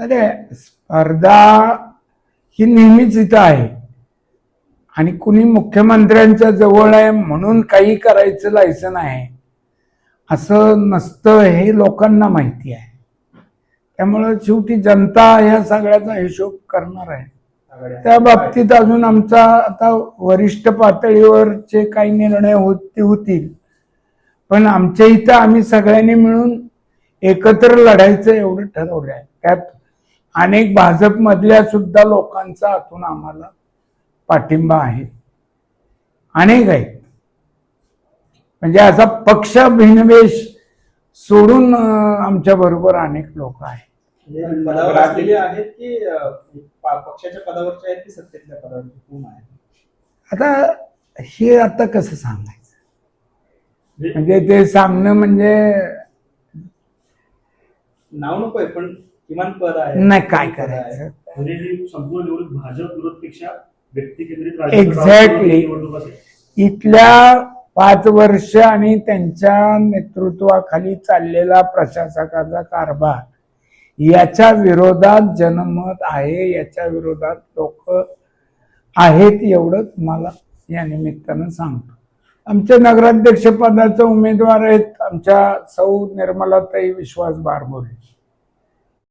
अरे स्पर्धा ही नेहमीच इथं आहे. आणि कुणी मुख्यमंत्र्यांच्या जवळ आहे म्हणून काही करायचं लायसन आहे. असं नसतं हे लोकांना माहिती आहे. त्यामुळं शेवटी जनता ह्या सगळ्याचा हिशोब करणार आहे. त्या बाबतीत अजून आमचा आता वरिष्ठ पातळीवरचे काही निर्णय होते होतील. पण आमच्या इथं आम्ही सगळ्यांनी मिळून एकत्र लढायचं एवढं ठरवलं आहे त्यात अनेक भाजपमधल्या सुद्धा लोकांचा आतून आम्हाला पाठिंबा आहे. अनेक आहेत. म्हणजे असा पक्ष भिनवेश सोडून आमच्या बरोबर अनेक लोक आहेत. म्हणजे आहेत की अं, प- पक्षाच्या पदावरचे आहेत की सत्तेतल्या पदावरचे? कोण आहे आता हे आता कसं सांगायचं? म्हणजे ते सांगणं म्हणजे नाव नकोय पण किमान पद आहे नाही काय आहे. करायचं म्हणजे ही संपूर्ण निवडणूक भाजप विरोधपेक्षा व्यक्ती केंद्रित Exactly. निवडणूक असेल इथल्या पाच वर्ष आणि त्यांच्या नेतृत्वाखाली चाललेला प्रशासकाचा कारभार याच्या विरोधात जनमत आहे याच्या विरोधात लोक आहेत एवढंच मला या निमित्तानं सांगतो आमच्या नगराध्यक्षपदाचे उमेदवार आहेत आमच्या सौ निर्मलाताई विश्वास बारबोले